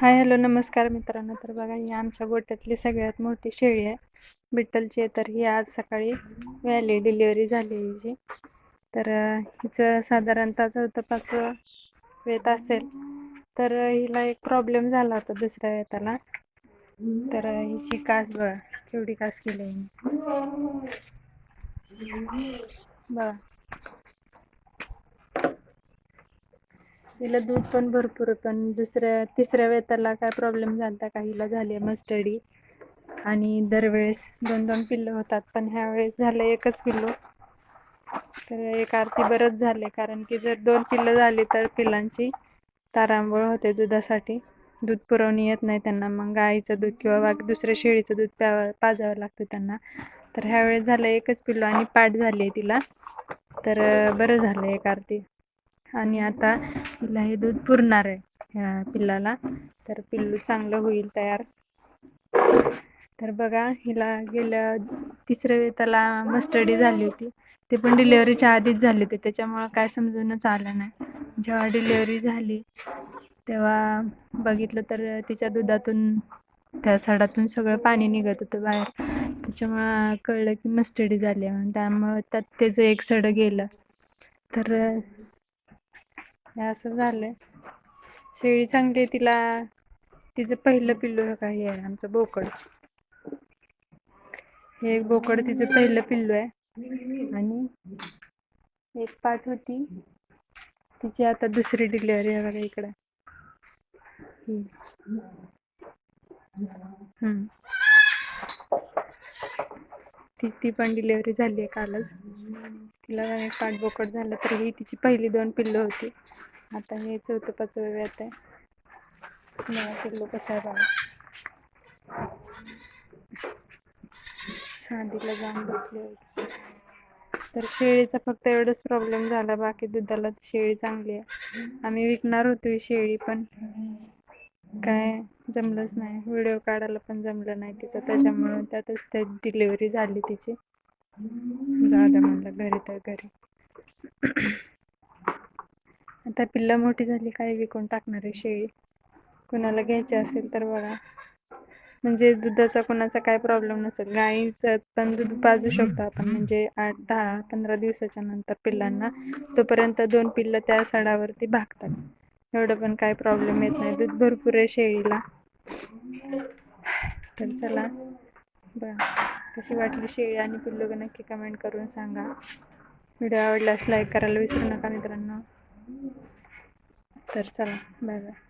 Hi hello नमस्कार मित्रांनो. तर बघा ही आमच्या गोट्यातली सगळ्यात मोठी शेळी आहे. बिट्टलची आहे तर ही आज सकाळी व्हॅली डिलिव्हरी झाली आहे हिची तर हिचं साधारणतः चौथं पाचवं वेत असेल. तर हिला एक प्रॉब्लेम झाला होता दुसऱ्या वेताला. तर हिची कास बघा केवढी कास केली बघा. तिला दूध पण भरपूर पण दुसऱ्या तिसऱ्या वेताला काय प्रॉब्लेम झाला काहीला झाली आहे मस्टडी आणि दरवेळेस दोन दोन पिल्लं होतात पण ह्या वेळेस झालं एकच पिल्लो तर एक आरती बरंच झाले कारण की जर दोन पिल्लं झाली तर पिल्लांची तारांबळ होते दुधासाठी. दूध पुरवणी येत नाही त्यांना मग गाईचं दूध किंवा बाकी दुसऱ्या शेळीचं दूध प्यावं पाजावं लागतं त्यांना. तर ह्यावेळेस झालं एकच पिल्लो आणि पाठ झाली आहे तिला. तर बरं झालं एक आरती. आणि आता तिला हे दूध पुरणार आहे ह्या पिल्लाला. तर पिल्लू चांगलं होईल तयार. तर बघा हिला गेल्या तिसऱ्या वेताला मस्टडी झाली होती. ते पण डिलेवरीच्या आधीच झाली होती. त्याच्यामुळं काय समजूनच आलं नाही. जेव्हा डिलेवरी झाली तेव्हा बघितलं तर तिच्या दुधातून त्या सडातून सगळं पाणी निघत होतं बाहेर. त्याच्यामुळं कळलं की मस्टडी झाली आहे त्यामुळं त्यात त्याचं एक सड गेलं. तर हे असं झालंय. शेळी चांगली आहे तिला. तिचं पहिलं पिल्लू हे काही आहे? आमचं बोकड. हे एक बोकड तिचं पहिलं पिल्लू आहे. आणि एक पाठ होती. तिची आता दुसरी डिलिव्हरी आहे बघा इकडं. ती ती पण डिलिव्हरी झाली आहे कालच. तिला पण एक झालं तर ही तिची पहिली दोन पिल्लं होती. आता हे चौथं पाचवं वेळ आहे. मला पिल्लू कसं आहे बघा साधीला जाऊन बसले तर शेळीचा फक्त एवढंच प्रॉब्लेम झाला बाकी दुधाला शेळी चांगली आहे. आम्ही विकणार होतो ही शेळी पण काय जमलंच नाही. व्हिडिओ काढायला पण जमलं नाही तिचं त्याच्यामुळे त्यातच ते डिलिव्हरी झाली तिची. जाऊ द्या घरी तर घरी. आता पिल्लं मोठी झाली काय विकून टाकणार आहे शेळी. कुणाला घ्यायची असेल तर बघा. म्हणजे दुधाचा कोणाचा काय प्रॉब्लेम नसेल. गाईचं पण दूध पाजू शकतो आपण. म्हणजे आठ दहा पंधरा दिवसाच्या नंतर पिल्लांना तोपर्यंत दोन पिल्लं त्या सडावरती भागतात. एवढं पण काय प्रॉब्लेम येत नाही. दूध भरपूर आहे शेळीला. तर चला. बघा कशी वाटली शेळी आणि पिल्लू? नक्की कमेंट करून सांगा. व्हिडिओ आवडल्यास लाईक करायला विसरू नका मित्रांनो. तर चला बाय बाय